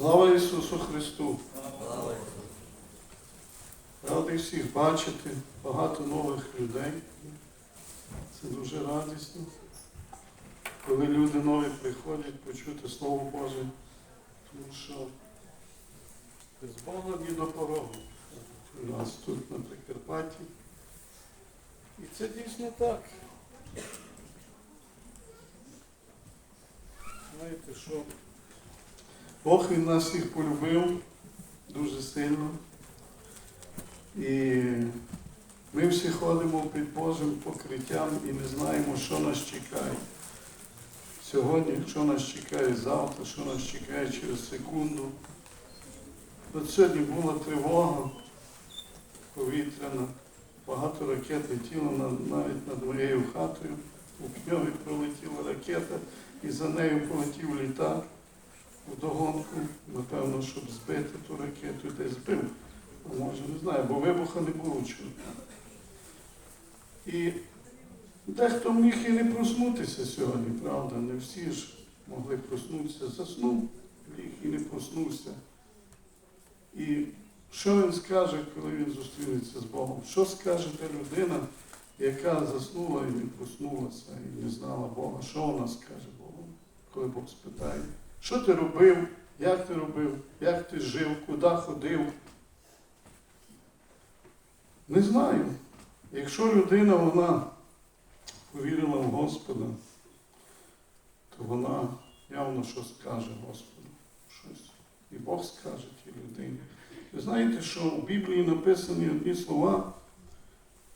Слава Ісусу Христу! Радий всіх бачити, багато нових людей. Це дуже радісно. Коли люди нові приходять почути Слово Боже, тому що без Бога ні до порогу. У нас тут на Прикарпатті. І це дійсно так. Знаєте, що Бог він нас всіх полюбив дуже сильно. І ми всі ходимо під Божим покриттям і не знаємо, що нас чекає. Сьогодні, що нас чекає завтра, що нас чекає через секунду. От сьогодні була тривога повітряна, багато ракет летіло навіть над моєю хатою. У Пньові пролетіла ракета і за нею полетів літак вдогонку, напевно, щоб збити ту ракету, і десь збив. А може, не знаю, бо вибуха не було чутно. І дехто міг і не проснутися сьогодні, правда? Не всі ж могли проснутися. Заснув, ліг і не проснувся. І що він скаже, коли він зустрінеться з Богом? Що скаже та людина, яка заснула і не проснулася, і не знала Бога? Що вона скаже Богу, коли Бог спитає? Що ти робив? Як ти робив? Як ти жив? Куди ходив? Не знаю. Якщо людина вона повірила в Господа, то вона явно що скаже Господу. Щось. І Бог скаже тій людині. Ви знаєте, що в Біблії написані одні слова,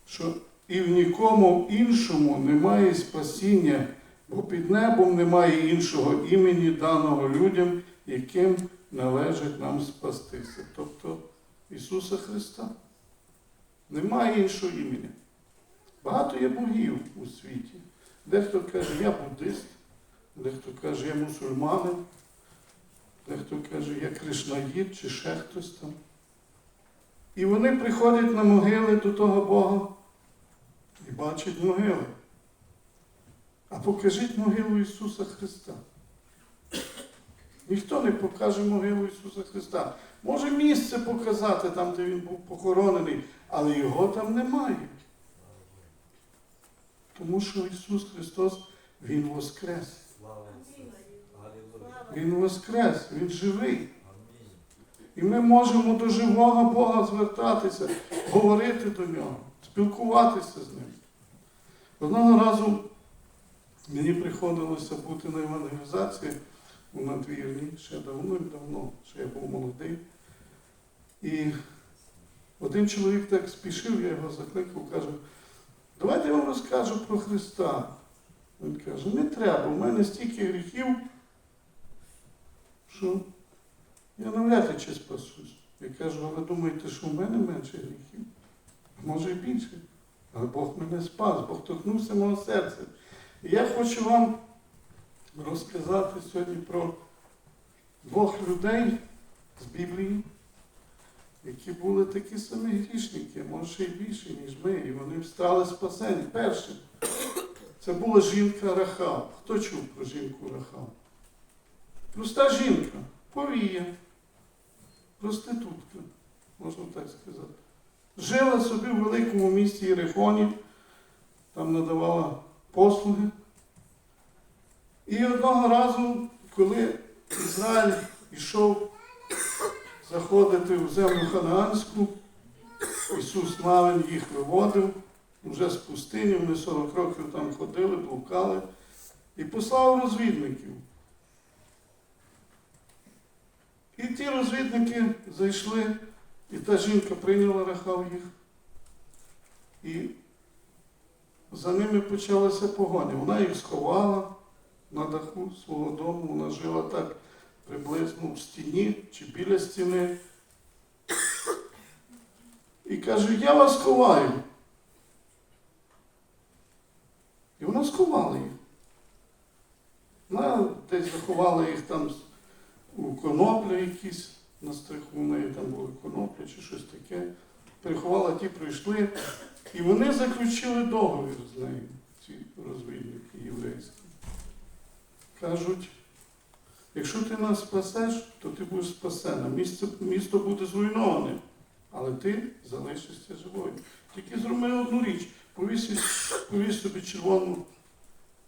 що і в нікому іншому немає спасіння, бо під небом немає іншого імені даного людям, яким належить нам спастися. Тобто Ісуса Христа. Немає іншого імені. Багато є богів у світі. Дехто каже, я буддист, дехто каже, я мусульманин, дехто каже, я кришнаїд чи ще хтось там. І вони приходять на могили до того Бога і бачать могили. А покажіть могилу Ісуса Христа. Ніхто не покаже могилу Ісуса Христа. Може місце показати там, де Він був похоронений, але його там немає. Тому що Ісус Христос, Він воскрес. Він воскрес, Він живий. І ми можемо до живого Бога звертатися, говорити до нього, спілкуватися з ним. Одного разу мені приходилося бути на евангелізації у надвірні, ще давно і давно, ще я був молодий. І один чоловік так спішив, я його закликав, каже, давайте я вам розкажу про Христа. Він каже, не треба, у мене стільки гріхів, що я навряд чи спасусь. Я кажу, але думаєте, що в мене менше гріхів? Може і більше. Але Бог мене спас, Бог торкнувся мого серця. І я хочу вам розказати сьогодні про двох людей з Біблії, які були такі самі грішники, може й більше, ніж ми, і вони стали спасені. Першим. Це була жінка Рахав. Хто чув про жінку Рахав? Проста жінка, повія, проститутка, можна так сказати. Жила собі в великому місті Єрихоні, там надавала послуги. І одного разу, коли Ізраїль йшов заходити в землю Ханаанську, Ісус Навин їх виводив вже з пустині, вони 40 років там ходили, блукали, і послав розвідників. І ті розвідники зайшли, і та жінка прийняла Рахав їх. І за ними почалася погоня. Вона їх сховала на даху свого дому, вона жила так приблизно в стіні чи біля стіни. І каже, я вас ховаю. І вона сховала їх. Вона десь заховала їх там у коноплі якісь на стриху, у неї там були коноплі чи щось таке. Приховала, ті прийшли. І вони заключили договір з нею, ці розвідники єврейські. Кажуть, Якщо ти нас спасеш, то ти будеш спасена. Місто, місто буде зруйноване, але ти залишишся живою. Тільки зроби одну річ, повісь, собі червону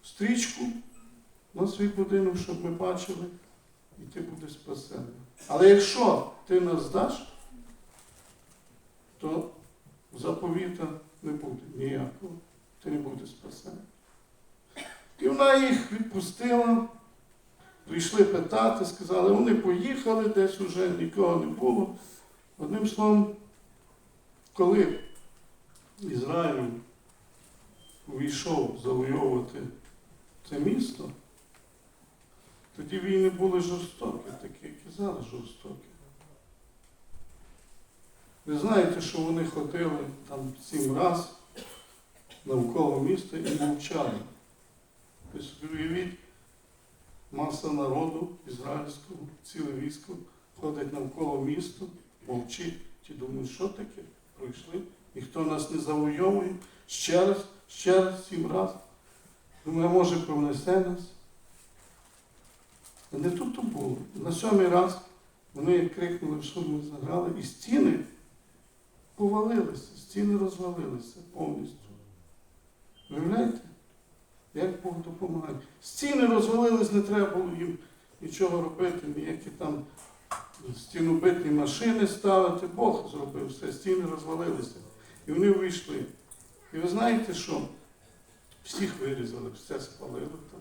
стрічку на свій будинок, щоб ми бачили, і ти будеш спасений. Але якщо ти нас здаш, то заповіта не буде ніякого, ти не будеш спасений. І вона їх відпустила, прийшли питати, сказали, вони поїхали, десь уже нікого не було. Одним словом, коли Ізраїль увійшов завойовувати це місто, тоді війни були жорстокі, такі, як і зараз жорстокі. Ви знаєте, що вони ходили там сім раз навколо міста і мовчали. Ви собі уявіть, маса народу ізраїльського, ціле військо ходить навколо міста, мовчить. Ті думають, що таке? Пройшли. Ніхто нас не завойовує. Ще раз, ще раз, сім раз. Думаю, може пронесе нас. А не тут то було. На сьомий раз вони крикнули, що ми заграли, і стіни повалилися, стіни розвалилися повністю. Уявляєте? Як Бог допомагає. Стіни розвалились, не треба було їм нічого робити, ніякі там стінобитні машини ставити. Бог зробив все, стіни розвалилися. І вони вийшли. І ви знаєте що? Всіх вирізали, все спалили там.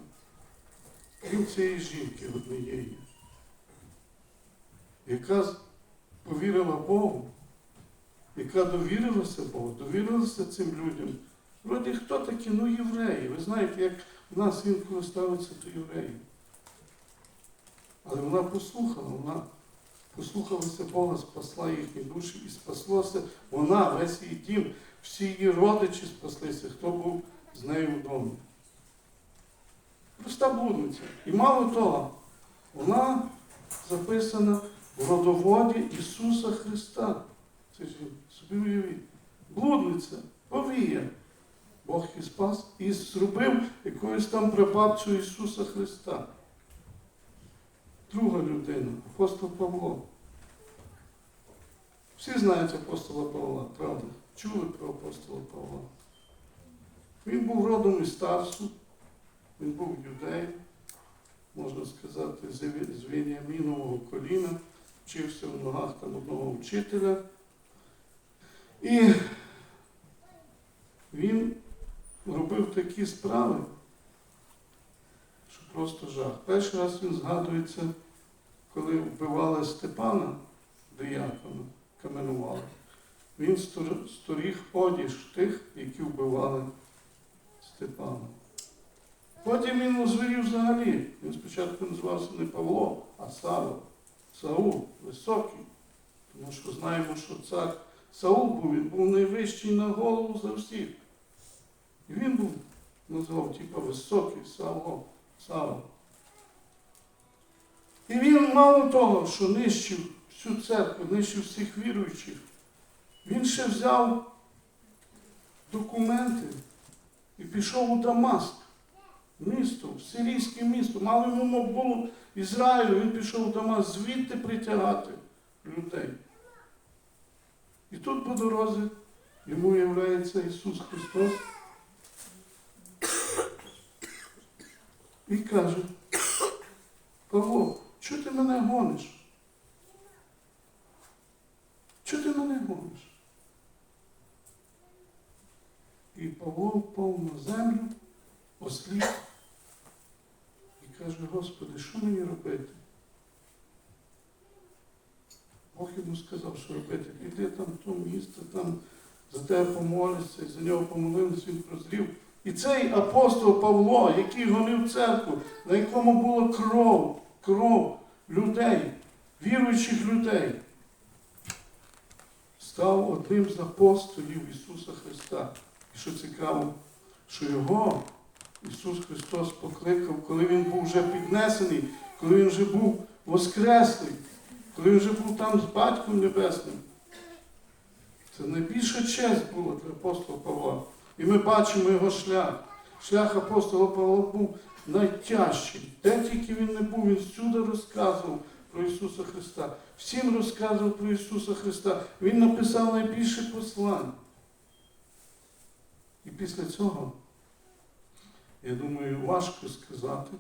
Крім цієї жінки однієї, яка повірила Богу, яка довірилася Богу, довірилася цим людям. Вроді хто такі? Ну євреї. Ви знаєте, як в нас інколи ставиться до євреїв. Але вона послухала, вона послухалася Бога, спасла їхні душі і спаслося вона, весь її дім, всі її родичі спаслися, хто був з нею вдома. Проста блудниця. І мало того, вона записана в родоводі Ісуса Христа. Це ж собі уявіть. Блудниця, повія. Бог її спас і зробив якоюсь там прабабцю Ісуса Христа. Друга людина, апостол Павло. Всі знають апостола Павла, правда? Чули про апостола Павла. Він був родом із Тарсу, він був юдей, можна сказати, з Веніамінового коліна, вчився в ногах там одного вчителя. І він робив такі справи, що просто жах. Перший раз він згадується, коли вбивали Степана, диякона, каменували. Він сторіг одіж тих, які вбивали Степана. Потім він озвірів взагалі. Він спочатку називався не Павло, а Савл. Саул, високий. Тому що знаємо, що цар Саул був, він був найвищий на голову за всіх. І він був, назвав, типу, високий Савло, Савл. І він мало того, що нищив всю церкву, нищив всіх віруючих, він ще взяв документи і пішов у Дамаск, місто, в сирійське місто. Мало йому було Ізраїлю, він пішов у Дамаск звідти притягати людей. І тут по дорозі йому являється Ісус Христос і каже, Павло, чого ти мене гониш? Чого ти мене гониш? І Павло впав на землю, осліп і каже, Господи, що мені робити? Бог йому сказав, що робити. Іди там в то місто, там за тебе помоляться, і за нього помолились, він прозрів. І цей апостол Павло, який гонив церкву, на якому була кров, кров людей, віруючих людей, став одним з апостолів Ісуса Христа. І що цікаво, що його Ісус Христос покликав, коли Він був вже піднесений, коли Він вже був воскреслий, коли Він вже був там з Батьком Небесним. Це найбільша честь була для апостола Павла. І ми бачимо його шлях. шлях апостола Павла був найтяжчий. Де тільки він не був, він всюди розказував про Ісуса Христа. Всім розказував про Ісуса Христа. Він написав найбільше послань. І після цього, я думаю, важко сказати,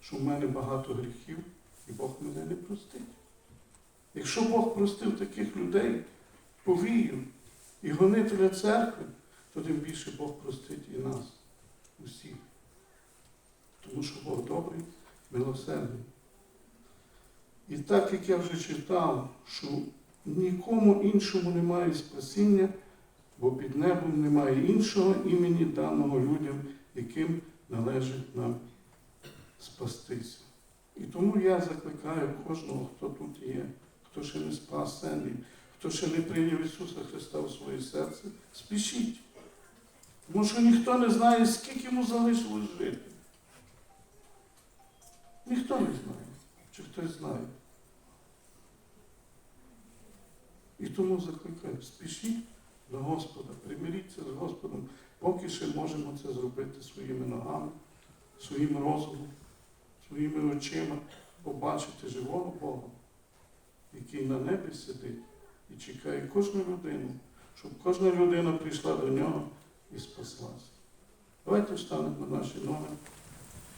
що в мене багато гріхів, і Бог мене не простить. Якщо Бог простив таких людей, повію і гонителя церкви, то тим більше Бог простить і нас, усіх. Тому що Бог добрий, милосердний. І так як я вже читав, що нікому іншому немає спасіння, бо під небом немає іншого імені даного людям, яким належить нам спастися. І тому я закликаю кожного, хто тут є, хто ще не спасений, хто ще не прийняв Ісуса Христа в своє серце, спішіть. Тому що ніхто не знає, скільки йому залишилось жити. Ніхто не знає, чи хтось знає. І тому закликаю, спішіть до Господа, примиріться з Господом, поки ще можемо це зробити своїми ногами, своїм розумом, своїми очима, побачити живого Бога, який на небі сидить і чекає кожну людину, щоб кожна людина прийшла до нього і спаслася. Давайте встанемо на наші ноги.